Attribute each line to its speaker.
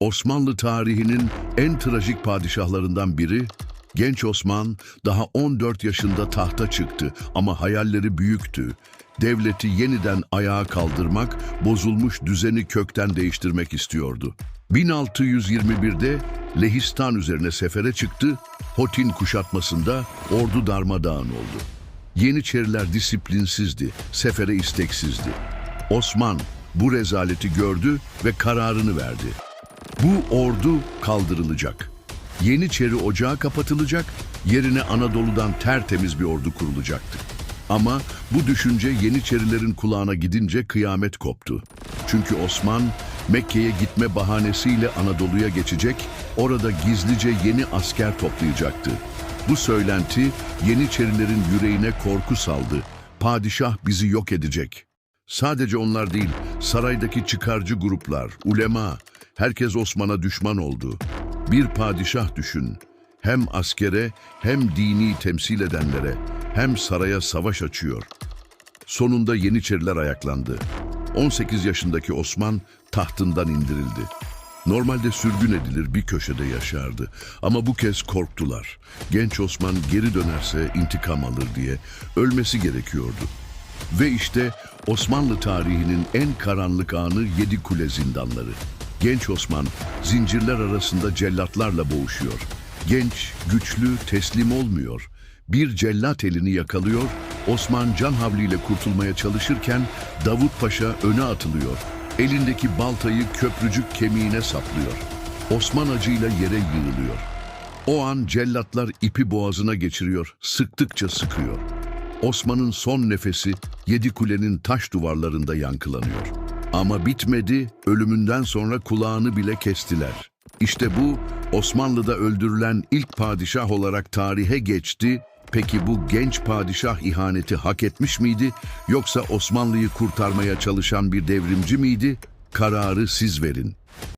Speaker 1: Osmanlı tarihinin en trajik padişahlarından biri, genç Osman daha 14 yaşında tahta çıktı ama hayalleri büyüktü. Devleti yeniden ayağa kaldırmak, bozulmuş düzeni kökten değiştirmek istiyordu. 1621'de Lehistan üzerine sefere çıktı, Hotin kuşatmasında ordu darmadağın oldu. Yeniçeriler disiplinsizdi, sefere isteksizdi. Osman bu rezaleti gördü ve kararını verdi. Bu ordu kaldırılacak. Yeniçeri ocağı kapatılacak, yerine Anadolu'dan tertemiz bir ordu kurulacaktı. Ama bu düşünce Yeniçerilerin kulağına gidince kıyamet koptu. Çünkü Osman Mekke'ye gitme bahanesiyle Anadolu'ya geçecek, orada gizlice yeni asker toplayacaktı. Bu söylenti Yeniçerilerin yüreğine korku saldı. Padişah bizi yok edecek. Sadece onlar değil, saraydaki çıkarcı gruplar, ulema, herkes Osman'a düşman oldu. Bir padişah düşün. Hem askere, hem dini temsil edenlere, hem saraya savaş açıyor. Sonunda Yeniçeriler ayaklandı. 18 yaşındaki Osman tahtından indirildi. Normalde sürgün edilir bir köşede yaşardı. Ama bu kez korktular. Genç Osman geri dönerse intikam alır diye ölmesi gerekiyordu. Ve işte Osmanlı tarihinin en karanlık anı Yedi Kule zindanları. Genç Osman zincirler arasında cellatlarla boğuşuyor. Genç, güçlü, teslim olmuyor. Bir cellat elini yakalıyor, Osman can havliyle kurtulmaya çalışırken Davut Paşa öne atılıyor. Elindeki baltayı köprücük kemiğine saplıyor. Osman acıyla yere yığılıyor. O an cellatlar ipi boğazına geçiriyor, sıktıkça sıkıyor. Osman'ın son nefesi yedi kulenin taş duvarlarında yankılanıyor. Ama bitmedi, ölümünden sonra kulağını bile kestiler. İşte bu Osmanlı'da öldürülen ilk padişah olarak tarihe geçti. Peki bu genç padişah ihaneti hak etmiş miydi? Yoksa Osmanlı'yı kurtarmaya çalışan bir devrimci miydi? Kararı siz verin.